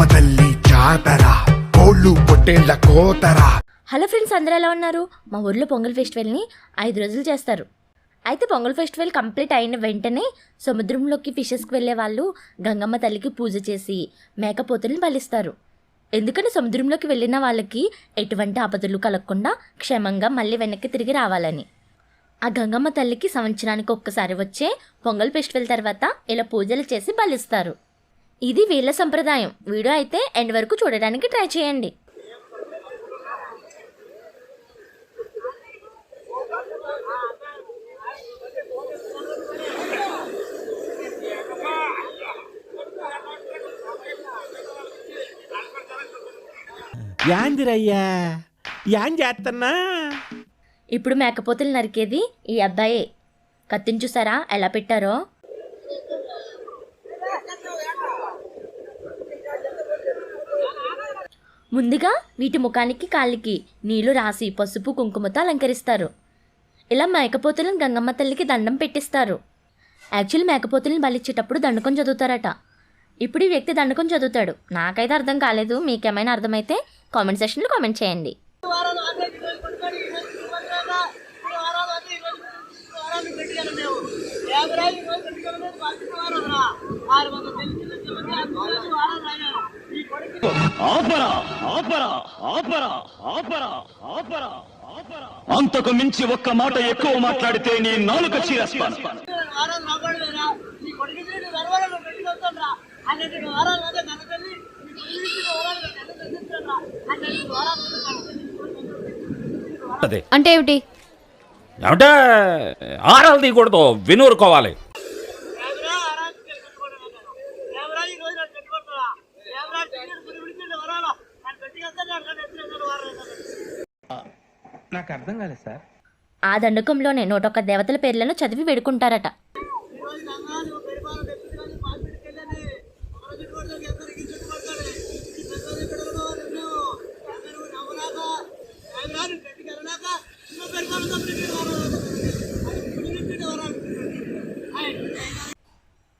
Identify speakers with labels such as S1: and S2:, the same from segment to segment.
S1: గంగమ్మ తల్లి జాతర కోళ్ళు పొట్టేళ్ళ కోతర.
S2: హలో ఫ్రెండ్స్ అందరూ ఎలా ఉన్నారు? మా ఊర్లో పొంగల్ ఫెస్టివల్ని ఐదు రోజులు చేస్తారు. అయితే పొంగల్ ఫెస్టివల్ కంప్లీట్ అయిన వెంటనే సముద్రంలోకి ఫిషెస్కి వెళ్ళే వాళ్ళు గంగమ్మ తల్లికి పూజ చేసి మేకపోతుల్ని బలిస్తారు. ఎందుకంటే సముద్రంలోకి వెళ్ళిన వాళ్ళకి ఎటువంటి ఆపదలు కలగకుండా క్షేమంగా మళ్ళీ వెనక్కి తిరిగి రావాలని? ఆ గంగమ్మ తల్లికి సంవత్సరానికి ఒక్కసారి వచ్చే పొంగల్ ఫెస్టివల్ తర్వాత ఇలా పూజలు చేసి బలిస్తారు. ఇది వీళ్ళ సంప్రదాయం. వీడియో అయితే ఎండ్ వరకు చూడడానికి ట్రై చేయండి.
S3: యాందిరయ్యా యాన్ చేస్తున్నా
S2: ఇప్పుడు మేకపోతులు నరికేది ఈ అబ్బాయే. కత్తిని చూసారా? ఎలా పెట్టారో? ముందుగా వీటి ముఖానికి కాళ్ళకి నీళ్ళు రాసి పసుపు కుంకుమతో అలంకరిస్తారు. ఇలా మేకపోతులను గంగమ్మ తల్లికి దండం పెట్టిస్తారు. యాక్చువల్ మేకపోతులను బలిచ్చేటప్పుడు దండకం చదువుతారట. ఇప్పుడు ఈ వ్యక్తి దండకం చదువుతాడు. నాకైతే అర్థం కాలేదు. మీకేమైనా అర్థమైతే కామెంట్ సెక్షన్లో కామెంట్ చేయండి.
S4: వారాలు ఆరు వందల
S5: అంతకు మించి ఒక్క మాట ఎక్కువ మాట్లాడితే నీ నాలుక చీరేస్తాను.
S4: వారాలు రాబడలేరా? ఈ కొడుకు తిరిగి వరవరాలు
S3: నాకు అర్థం కాలేదు సార్.
S2: ఆ దండకంలోనే నూటొక్క దేవతల పేర్లను చదివి వేడుకుంటారట.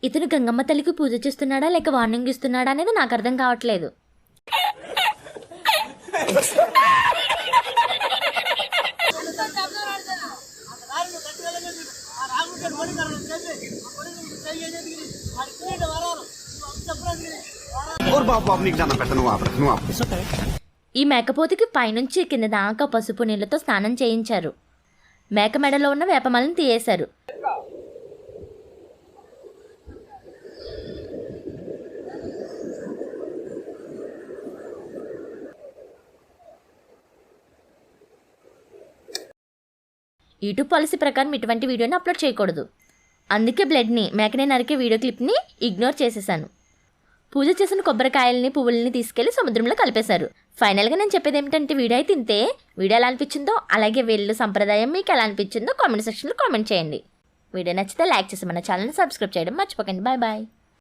S2: ఇతను గంగమ్మ తల్లికి పూజ చేస్తున్నాడా లేక వార్నింగ్ ఇస్తున్నాడా అనేది నాకు అర్థం కావట్లేదు.
S1: బాబు బాబు నీకు దండం నువ్వు నువ్వు
S2: ఈ మేకపోతుకి పైనుంచి కింద దాకా పసుపు నీళ్ళతో స్నానం చేయించారు. మేక మెడలో ఉన్న వేపమాలను తీయేశారు. యూట్యూబ్ పాలసీ ప్రకారం ఇటువంటి వీడియోని అప్లోడ్ చేయకూడదు. అందుకే బ్లడ్ని మేకనే నరికే వీడియో క్లిప్ని ఇగ్నోర్ చేసేసాను. పూజ చేసిన కొబ్బరికాయల్ని పువ్వుల్ని తీసుకెళ్ళి సముద్రంలో కలిపేశారు. ఫైనల్గా నేను చెప్పేది ఏమిటంటే వీడియో అయితే తింటే వీడియో ఎలా అనిపించిందో అలాగే వీళ్ళు సంప్రదాయం మీకు ఎలా అనిపించిందో కామెంట్ సెక్షన్లో కామెంట్ చేయండి. వీడియో నచ్చితే లైక్ చేసి మన ఛానల్ని సబ్స్క్రైబ్ చేయడం మర్చిపోకండి. Bye bye